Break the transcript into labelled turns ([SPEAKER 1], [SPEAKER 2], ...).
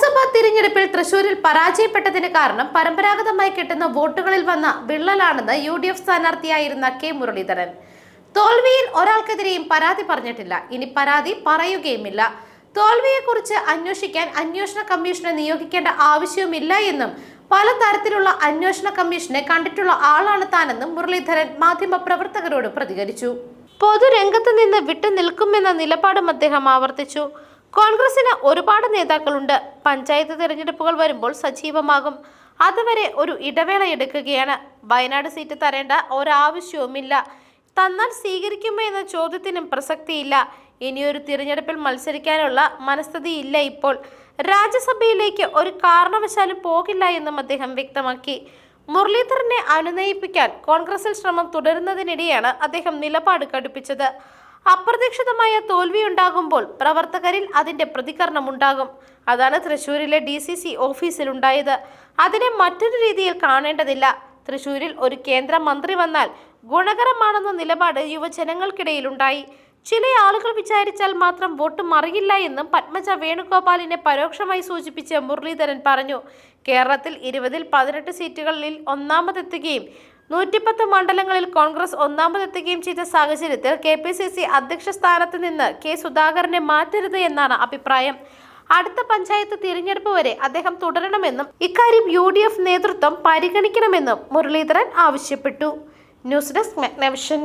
[SPEAKER 1] ലോക്സഭാ തിരഞ്ഞെടുപ്പിൽ തൃശൂരിൽ പരാജയപ്പെട്ടതിന് കാരണം പരമ്പരാഗതമായി കിട്ടുന്ന വോട്ടുകളിൽ വന്ന വിള്ളലാണെന്ന് യു ഡി എഫ് സ്ഥാനാർത്ഥിയായിരുന്ന കെ മുരളീധരൻ. തോൽവിയിൽ ഒരാൾക്കെതിരെയും പരാതി പറഞ്ഞിട്ടില്ല. ഇനി പരാതി പറയുകയുമില്ല. തോൽവിയെക്കുറിച്ച് അന്വേഷിക്കാൻ അന്വേഷണ കമ്മീഷനെ നിയോഗിക്കേണ്ട ആവശ്യവുമില്ല എന്നും പല തരത്തിലുള്ള അന്വേഷണ കമ്മീഷനെ കണ്ടിട്ടുള്ള ആളാണ് താനെന്നും മുരളീധരൻ മാധ്യമപ്രവർത്തകരോട് പ്രതികരിച്ചു. പൊതുരംഗത്ത് നിന്ന് വിട്ടു നിൽക്കുമെന്ന നിലപാടും അദ്ദേഹം ആവർത്തിച്ചു. കോൺഗ്രസിന് ഒരുപാട് നേതാക്കളുണ്ട്. പഞ്ചായത്ത് തിരഞ്ഞെടുപ്പുകൾ വരുമ്പോൾ സജീവമാകും. അതുവരെ ഒരു ഇടവേള എടുക്കുകയാണ്. വയനാട് സീറ്റ് തരേണ്ട ഒരാവശ്യവുമില്ല. തന്നാൽ സ്വീകരിക്കുമോ എന്ന ചോദ്യത്തിനും പ്രസക്തിയില്ല. ഇനിയൊരു തിരഞ്ഞെടുപ്പിൽ മത്സരിക്കാനുള്ള മനസ്ഥിതിയില്ല ഇപ്പോൾ. രാജ്യസഭയിലേക്ക് ഒരു കാരണവശാലും പോകില്ല എന്നും അദ്ദേഹം വ്യക്തമാക്കി. മുരളീധരനെ അനുനയിപ്പിക്കാൻ കോൺഗ്രസിൽ ശ്രമം തുടരുന്നതിനിടെയാണ് അദ്ദേഹം നിലപാട് കടുപ്പിച്ചത്. അപ്രതീക്ഷിതമായ തോൽവിയുണ്ടാകുമ്പോൾ പ്രവർത്തകരിൽ അതിന്റെ പ്രതികരണം ഉണ്ടാകും അതാണ് തൃശൂരിലെ ഡി സി സി ഓഫീസിലുണ്ടായത്. അതിനെ മറ്റൊരു രീതിയിൽ കാണേണ്ടതില്ല. തൃശൂരിൽ ഒരു കേന്ദ്ര മന്ത്രി വന്നാൽ ഗുണകരമാണെന്ന നിലപാട് യുവജനങ്ങൾക്കിടയിലുണ്ടായി. ചില ആളുകൾ വിചാരിച്ചാൽ മാത്രം വോട്ട് മറിയില്ല എന്നും പത്മജ വേണുഗോപാലിനെ പരോക്ഷമായി സൂചിപ്പിച്ച് മുരളീധരൻ പറഞ്ഞു. കേരളത്തിൽ ഇരുപതിൽ പതിനെട്ട് സീറ്റുകളിൽ ഒന്നാമതെത്തുകയും നൂറ്റിപ്പത്ത് മണ്ഡലങ്ങളിൽ കോൺഗ്രസ് ഒന്നാമതെത്തുകയും ചെയ്ത സാഹചര്യത്തിൽ കെ പി സി സി അധ്യക്ഷ സ്ഥാനത്ത് നിന്ന് കെ സുധാകരനെ മാറ്റരുത് എന്നാണ് അഭിപ്രായം. അടുത്ത പഞ്ചായത്ത് തിരഞ്ഞെടുപ്പ് വരെ അദ്ദേഹം തുടരണമെന്നും ഇക്കാര്യം യു ഡി എഫ് നേതൃത്വം പരിഗണിക്കണമെന്നും മുരളീധരൻ ആവശ്യപ്പെട്ടു. News desk Megnavision.